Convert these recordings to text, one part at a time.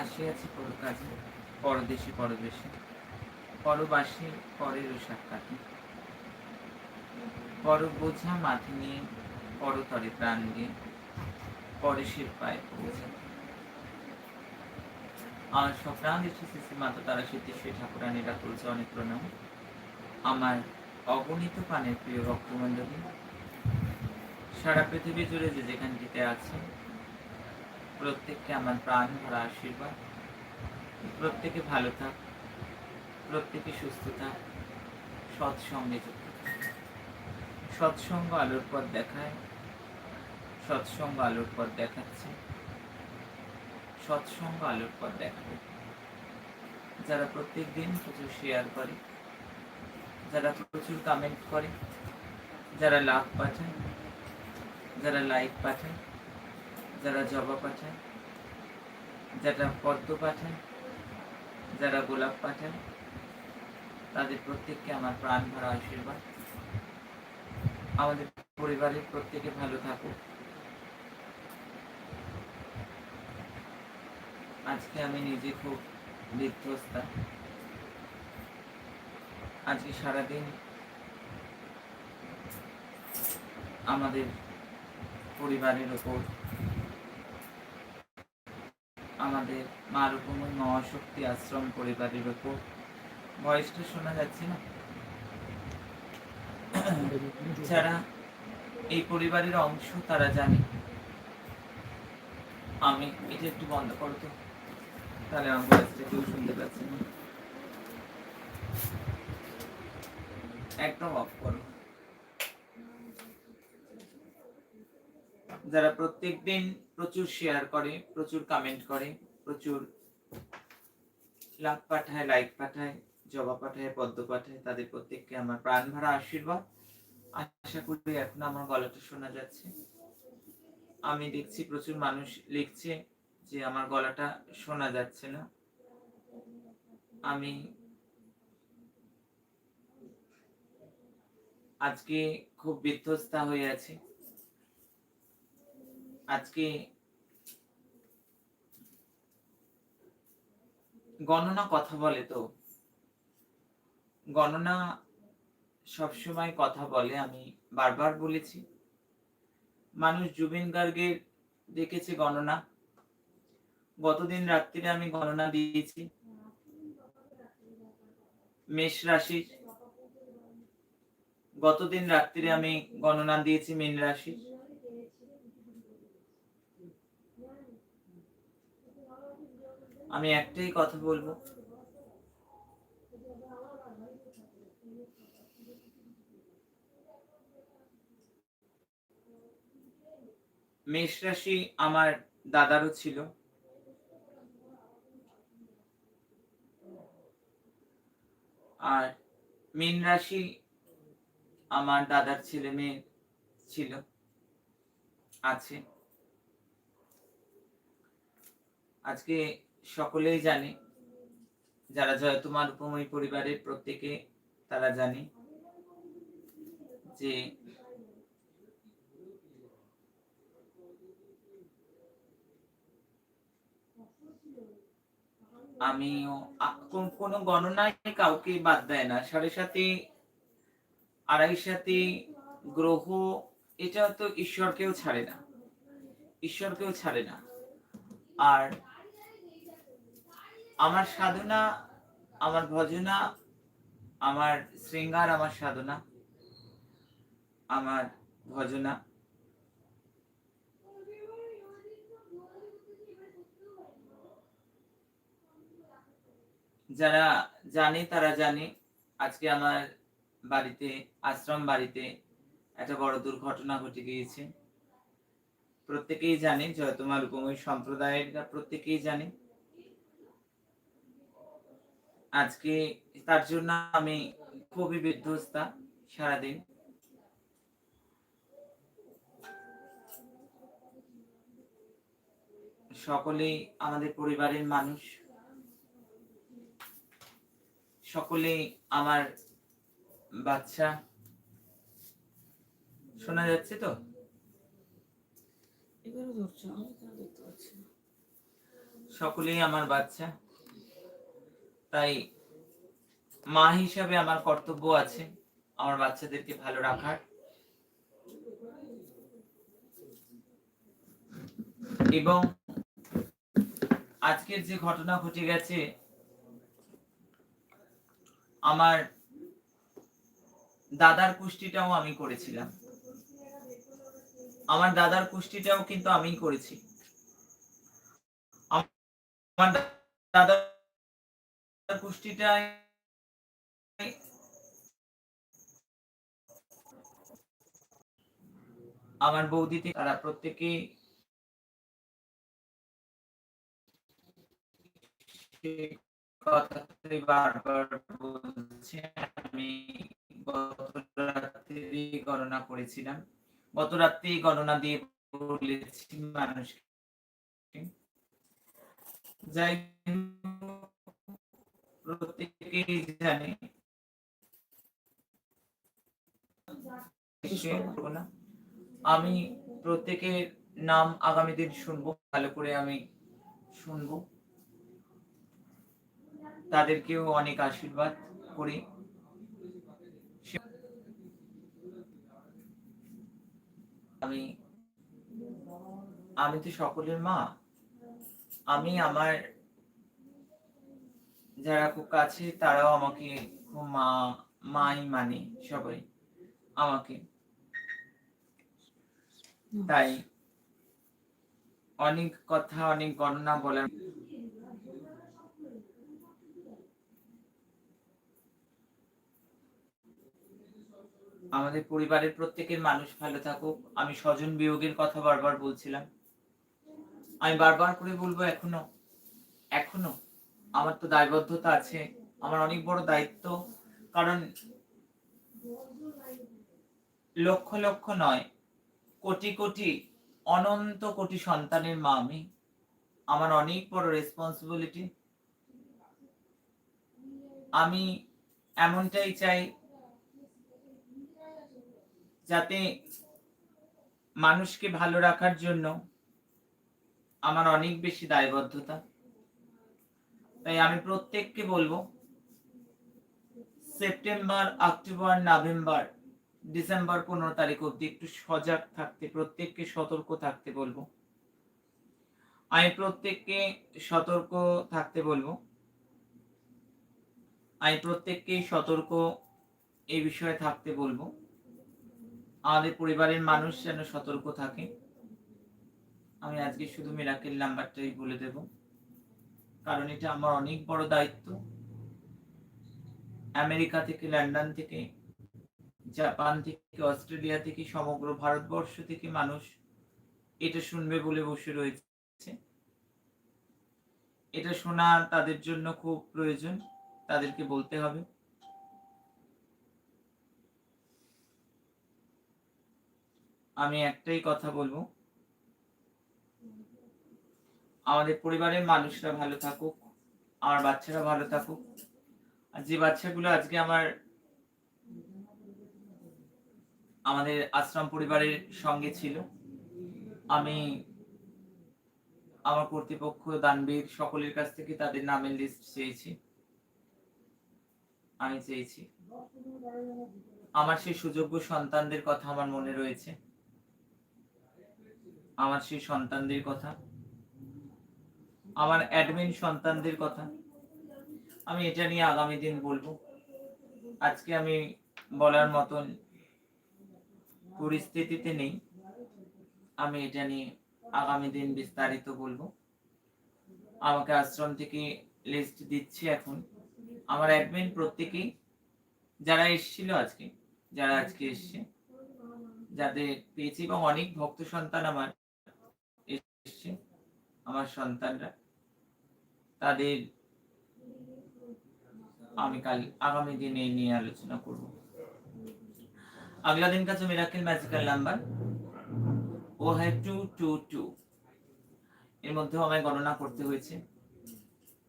আসিয়াছি পর কাজে পরদেশে পরদেশে। পরবাসী, পরের সাক্ষাতে পর বোঝা মাথে নিয়ে, পরতরে প্রাণ দিয়ে পরেশের পায়ে পৌঁছে আমার স্বপ্রাণ দেশে শ্রী মাতা, তারা সিদ্ধেশ্বরী ঠাকুরানীরা করেছে অনেক প্রণাম। আমার অগণিত প্রাণের প্রিয় ভক্তমণ্ডলী সারা পৃথিবী জুড়ে যে যেখানটিতে আছে প্রত্যেককে আমার প্রাণ ভরা আশীর্বাদ প্রত্যেকে ভালো থাক, প্রত্যেকে সুস্থ থাক, সৎসঙ্গে যুক্ত। সৎসঙ্গ আলোর পথ দেখায়, সৎসঙ্গ আলোর পথ দেখাচ্ছে, সৎসঙ্গ আলোর পথ দেখাবে যারা প্রত্যেক দিন প্রচুর শেয়ার করে, যারা প্রচুর কমেন্ট করে, যারা লাভ পাঠায়, যারা লাইক পাঠায় যারা জবা পাঠায়, যারা পদ্ম পাঠায়, যারা গোলাপ পাঠায়, তাদের প্রত্যেককে আমার প্রাণ ভরা আশীর্বাদ। আমাদের পরিবারের প্রত্যেকে ভালো থাকুক। আজকে আমি নিজে খুব বিধ্বস্তা। আজকে সারাদিন আমাদের পরিবারের ওপর আমাদের মা রূপময় মহাশক্তি আশ্রম পরিবারের ওপর। ভয়েসটা শোনা যাচ্ছে না? যারা এই পরিবারের অংশ তারা জানে। আমি, এটা একটু বন্ধ করো তো। তাহলে আমার ভয়েসটা কেউ শুনতে পাচ্ছে না। একদম অফ করো। যারা প্রত্যেক দিন প্রচুর শেয়ার করে, প্রচুর কমেন্ট করে প্রচুর লাভ পাঠায় লাইক পাঠায়, জবা পাঠায়, পদ্ম পাঠায়, তাদের প্রত্যেককে আমার প্রাণ ভরা আশীর্বাদ। আশা করি এখন আমার গলাটা শোনা যাচ্ছে। আমি দেখছি প্রচুর মানুষ লিখছে যে আমার গলাটা শোনা যাচ্ছে না। আমি আজকে খুব বিধ্বস্তা হয়ে আছি। আজকে গণনা কথা বলে তো। গণনা সবসময় কথা বলে, আমি বারবার বলেছি। মানুষ জুবিন গার্গের দেখেছে গণনা। গতদিন রাত্রিরে আমি গণনা দিয়েছি। মেষ রাশির। গতদিন রাত্রিরে আমি গণনা দিয়েছি মীন রাশির। আমি একটাই কথা বলব। মেষ রাশি আমার দাদারও ছিল। আর মীন রাশি আমার দাদার ছেলে মেয়ে ছিল, আছে। আজকে সকলেই জানে। যারা জয়তুমার উপময় পরিবারের প্রত্যেকে তারা জানে যে কোন- কোনো গণনায় কাউকে বাদ দেয় না। সাড়ে সাথে, আড়াই সাথে গ্রহ, এটা তো ঈশ্বরকেও ছাড়ে না। ঈশ্বরকেও ছাড়ে না। আর আমার সাধনা, আমার ভজনা, আমার শৃঙ্গার আমার সাধনা, আমার ভজনা। যারা জানে, তারা জানে, আজকে আমার বাড়িতে, আশ্রম বাড়িতে একটা বড় দুর্ঘটনা ঘটে গিয়েছে। প্রত্যেকেই জানে জয়তমার উপময় সম্প্রদায়ের, প্রত্যেকেই জানে। আজকে তার জন্য আমি খুবই বিধ্বস্তা সারাদিন। সকলেই আমাদের পরিবারের মানুষ। সকলেই আমার বাচ্চা। শোনা যাচ্ছে তো? সকলেই আমার বাচ্চা। তাই মা হিসাবে আমার কর্তব্য আছে আমার বাচ্চাদেরকে ভালো রাখার। এবং আজকের যে ঘটনা ঘটে গেছে, আমার দাদার কুষ্টিটাও আমি করেছিলাম। আমার দাদার কুষ্টিটাও কিন্তু আমি করেছি। আমার দাদার আমার বৌদিতে তারা প্রত্যেকে গত রাত্রি গণনা করেছিলাম। গত রাত্রি গণনা দিয়ে বলেছি মানুষকে। যাই প্রত্যেকেই জানে। আমি প্রত্যেকের নাম আগামী দিন শুনব, ভালো করে আমি শুনব। তাদেরকেও অনেক আশীর্বাদ করি। আমি আমি তো সকলের মা। আমি আমার যারা খুব কাছে, তারাও আমাকে খুব মা, মাই মানে সবাই, আমাকে। তাই অনেক কথা, অনেক গণনা বলার আমাদের পরিবারের প্রত্যেকের মানুষ ভালো থাকুক। আমি স্বজন বিয়োগের কথা বারবার বলছিলাম। আমি বারবার করে বলব এখনও এখনও। আমার তো দায়বদ্ধতা আছে, আমার অনেক বড় দায়িত্ব। কারণ লক্ষ লক্ষ নয়, কোটি কোটি, অনন্ত কোটি সন্তানের মা আমি। আমার অনেক বড় রেসপন্সিবিলিটি আমি এমনটাই চাই যাতে মানুষকে ভালো রাখার জন্য আমার অনেক বেশি দায়বদ্ধতা। তাই আমি প্রত্যেককে বলব, সেপ্টেম্বর, অক্টোবর, নভেম্বর, ডিসেম্বর পনেরো তারিখ অব্দি একটু সজাগ থাকতে, প্রত্যেককে সতর্ক থাকতে বলব। আমি প্রত্যেককে সতর্ক থাকতে বলব। আমি প্রত্যেককেই সতর্ক এই বিষয়ে থাকতে বলব। আমাদের পরিবারের মানুষ যেন সতর্ক থাকে। আমি আজকে শুধু মিরাকেল নাম্বারটাই বলে দেব। কারণ এটা আমার অনেক বড় দায়িত্ব। আমেরিকা থেকে, লন্ডন থেকে, জাপান থেকে, অস্ট্রেলিয়া থেকে, সমগ্র ভারতবর্ষ থেকে মানুষ এটা শুনবে বলে বসে রয়েছে। এটা শোনা তাদের জন্য খুব প্রয়োজন, তাদেরকে বলতে হবে। আমি একটাই কথা বলব। আমাদের পরিবারের মানুষরা ভালো থাকুক, আমার বাচ্চারা ভালো থাকুক। আর যে বাচ্চাগুলো আজকে আমার, আমাদের আশ্রম পরিবারের সঙ্গে ছিল, আমি আমার কর্তৃপক্ষ, দানবীর সকলের কাছ থেকে তাদের নামের লিস্ট চেয়েছি। আমি চেয়েছি। আমার সেই সুযোগ্য সন্তানদের কথা আমার মনে রয়েছে। আমার সেই সন্তানদের কথা আমার অ্যাডমিন সন্তানদের কথা। আমি এটা নিয়ে আগামী দিন বলব। আজকে আমি বলার মতন পরিস্থিতিতে নেই। আমি এটা নিয়ে আগামী দিন বিস্তারিত বলব। আমাকে আশ্রম থেকে লিস্ট দিচ্ছি এখন। আমার অ্যাডমিন প্রত্যেকেই যারা এসেছিল আজকে, যারা আজকে এসছে, যাদের পেয়েছি এবং অনেক ভক্ত সন্তান আমার এসছে, আমার সন্তানরা। তাদের আমি কাল আগামী দিনে নিয়ে আলোচনা করব। আগলা দিন কাছে মিরাকেল ম্যাজিক্যাল নাম্বার ও হ্যাভ টু টু টু। এর মধ্যেও আমায় গণনা করতে হয়েছে।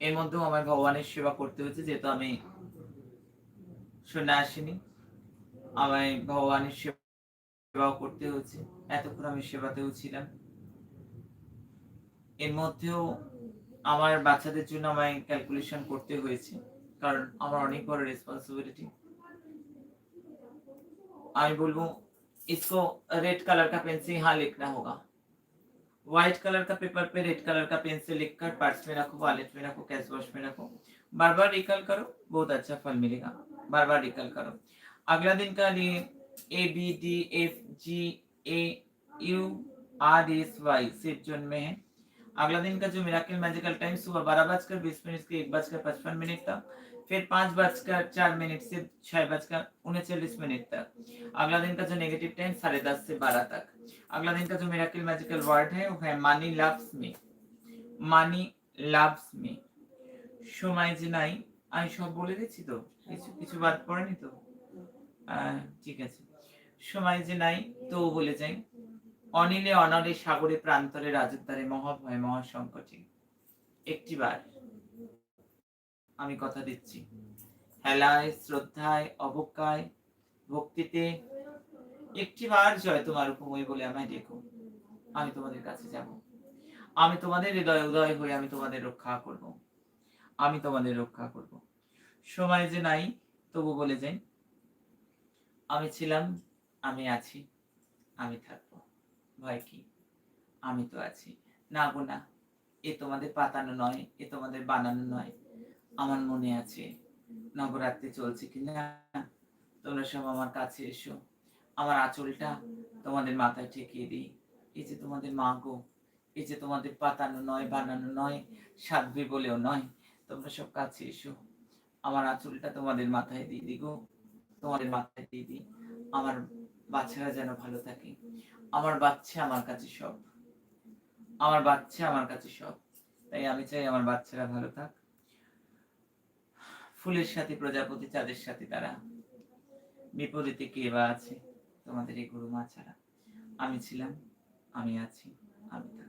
এর মধ্যেও আমায় ভগবানের সেবা করতে হয়েছে, যেহেতু আমি শুনে আসিনি আমায় ভগবানের সেবাও করতে হয়েছে। এতক্ষণ আমি সেবাতেও ছিলাম। এর মধ্যেও আমার বাচ্চাদের জন্য আমায় ক্যালকুলেশন করতে হয়েছে, কারণ আমার অনেক বড় রেসপন্সিবিলিটি আমি বলবো इसको रेड कलर का पेन से यहाँ लिखना होगा व्हाइट कलर का पेपर पे रेड कलर का पेन से लिखकर पर्स में रखो वॉलेट में रखो कैश वॉश में रखो बार बार रिकल करो बहुत अच्छा फल मिलेगा बार बार रिकल करो अगला दिन का लिए A B D F G A U R S Y सिर्फ़ जोन में है अगला दिन का जो मिराकल मैजिकल टाइम सुबह बारह बजकर बीस मिनट से एक बजकर पचपन मिनट तक फिर पाँच बजकर चार मिनट से छह बजकर उनचालीस मिनट तक अगला दिन का जो नेगेटिव टाइम साढ़े दस से बारह तक अगला दिन का जो मिराकल मैजिकल वर्ड है वो है money loves me money loves me সময় যে নাই আমি সব বলে দিচ্ছি তো কিছু কিছু বাদ পড়েনি তো আহ, ঠিক আছে সময় যে নাই তো বলে যাই অনিলে অনলে সাগরে প্রান্তরে রাজদ্বারে মহাভয় মহাসংকটে একটিবার আমি কথা দিচ্ছি। হেলায়, শ্রদ্ধায়, অবজ্ঞায়, ভক্তিতে একটিবার জয় তোমার উপময় বলে আমায় ডেকো। আমি তোমাদের কাছে যাব। আমি তোমাদের হৃদয় উদয় হয়ে আমি তোমাদের রক্ষা করব। আমি তোমাদের রক্ষা করব। সময় যে নাই, তবু বলে যাই, আমি ছিলাম, আমি আছি, আমি থাকব। ভয় কি? আমি তো আছি। না গো, না। এ তোমাদের পাতানো নয়, এ তোমাদের বানানো নয়। আমার মনে আছে, নবরাত্রি চলছে কি না তোমরা সব আমার কাছে এসো। আমার আঁচলটা তোমাদের মাথায় ঠেকিয়ে দিই। এই যে তোমাদের মা গো, এই যে তোমাদের পাতানো নয়, বানানো নয়, সাধবে বলেও নয়, তোমরা সব কাছে এসো। আমার আঁচলটা তোমাদের মাথায় দিয়ে দিই গো। তোমাদের মাথায় দিয়ে দিই। আমার বাচ্চারা যেন ভালো থাকে। আমার বাচ্চা আমার কাছে সব। আমার বাচ্চা আমার কাছে সব। তাই আমি চাই আমার বাচ্চারা ভালো থাক। ফুলের সাথে, প্রজাপতি চাঁদের সাথে তারা বিপরীতে কে বা আছে? তোমাদের এই গুরু মা ছাড়া। আমি ছিলাম, আমি আছি, আমি থাকব।